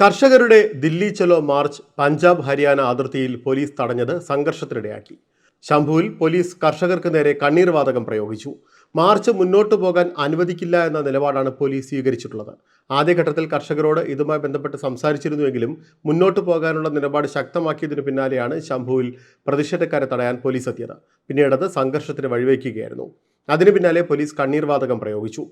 കർഷകരുടെ ദില്ലി ചലോ മാർച്ച് പഞ്ചാബ് ഹരിയാന അതിർത്തിയിൽ പോലീസ് തടഞ്ഞത് സംഘർഷത്തിനിടയാക്കി. ശംഭുവിൽ പോലീസ് കർഷകർക്ക് നേരെ കണ്ണീർവാതകം പ്രയോഗിച്ചു. മാർച്ച് മുന്നോട്ട് പോകാൻ അനുവദിക്കില്ല എന്ന നിലപാടാണ് പോലീസ് സ്വീകരിച്ചിട്ടുള്ളത്. ആദ്യഘട്ടത്തിൽ കർഷകരോട് ഇതുമായി ബന്ധപ്പെട്ട് സംസാരിച്ചിരുന്നുവെങ്കിലും മുന്നോട്ട് പോകാനുള്ള നിലപാട് ശക്തമാക്കിയതിനു പിന്നാലെയാണ് ശംഭുവിൽ പ്രതിഷേധക്കാരെ തടയാൻ പോലീസ് എത്തിയത്. പിന്നീട് അത് സംഘർഷത്തിന് വഴിവെക്കുകയായിരുന്നു. അതിനു പിന്നാലെ പോലീസ് കണ്ണീർവാതകം പ്രയോഗിച്ചു.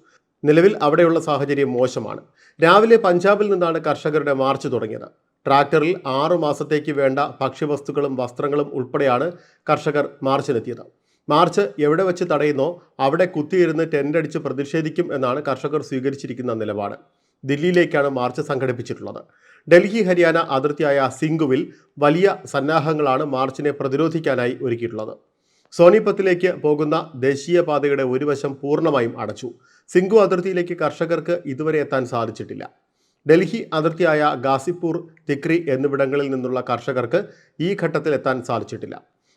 നിലവിൽ അവിടെയുള്ള സാഹചര്യം മോശമാണ്. രാവിലെ പഞ്ചാബിൽ നിന്നാണ് കർഷകരുടെ മാർച്ച് തുടങ്ങിയത്. ട്രാക്ടറിൽ ആറു മാസത്തേക്ക് വേണ്ട ഭക്ഷ്യവസ്തുക്കളും വസ്ത്രങ്ങളും ഉൾപ്പെടെയാണ് കർഷകർ മാർച്ചിനെത്തിയത് മാർച്ച് എവിടെ വെച്ച് തടയുന്നോ അവിടെ കുത്തിയിരുന്ന് ടെന്റ് അടിച്ച് പ്രതിഷേധിക്കും എന്നാണ് കർഷകർ സ്വീകരിച്ചിരിക്കുന്ന നിലപാട്. ദില്ലിയിലേക്കാണ് മാർച്ച് സംഘടിപ്പിച്ചിട്ടുള്ളത്. ഡൽഹി ഹരിയാന അതിർത്തിയായ സിംഗുവിൽ വലിയ സന്നാഹങ്ങളാണ് മാർച്ചിനെ പ്രതിരോധിക്കാനായി ഒരുക്കിയിട്ടുള്ളത്. സോണിപ്പത്തിലേക്ക് പോകുന്ന ദേശീയപാതയുടെ ഒരു വശം പൂർണമായും അടച്ചു. സിംഗു അതിർത്തിയിലേക്ക് കർഷകർക്ക് ഇതുവരെ എത്താൻ സാധിച്ചിട്ടില്ല. ഡൽഹി അതിർത്തിയായ ഗാസിപ്പൂർ തിക്രി എന്നിവിടങ്ങളിൽ നിന്നുള്ള കർഷകർക്ക് ഈ ഘട്ടത്തിൽ എത്താൻ സാധിച്ചിട്ടില്ല.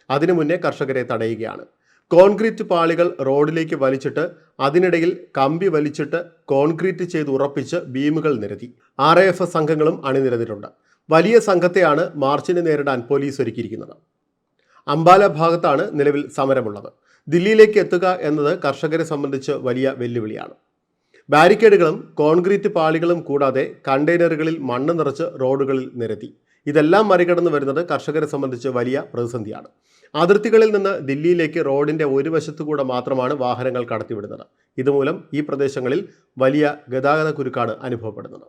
അതിനു മുന്നേ കർഷകരെ തടയുകയാണ്. കോൺക്രീറ്റ് പാളികൾ റോഡിലേക്ക് വലിച്ചിട്ട് അതിനിടയിൽ കമ്പി വലിച്ചിട്ട് കോൺക്രീറ്റ് ചെയ്ത് ഉറപ്പിച്ച് ബീമുകൾ നിരത്തി. ആർ എ എഫ് സംഘങ്ങളും അണിനിരന്നിട്ടുണ്ട്. വലിയ സംഘത്തെയാണ് മാർച്ചിനെ നേരിടാൻ പോലീസ് ഒരുക്കിയിരിക്കുന്നത്. അംബാല ഭാഗത്താണ് നിലവിൽ സമരമുള്ളത്. ദില്ലിയിലേക്ക് എത്തുക എന്നത് കർഷകരെ സംബന്ധിച്ച് വലിയ വെല്ലുവിളിയാണ്. ബാരിക്കേഡുകളും കോൺക്രീറ്റ് പാളികളും കൂടാതെ കണ്ടെയ്നറുകളിൽ മണ്ണ് നിറച്ച് റോഡുകളിൽ നിരത്തി. ഇതെല്ലാം മറികടന്ന് വരുന്നത് കർഷകരെ സംബന്ധിച്ച് വലിയ പ്രതിസന്ധിയാണ്. അതിർത്തികളിൽ നിന്ന് ദില്ലിയിലേക്ക് റോഡിന്റെ ഒരു വശത്തുകൂടെ മാത്രമാണ് വാഹനങ്ങൾ കടത്തിവിടുന്നത്. ഇതുമൂലം ഈ പ്രദേശങ്ങളിൽ വലിയ ഗതാഗത കുരുക്കാണ് അനുഭവപ്പെടുന്നത്.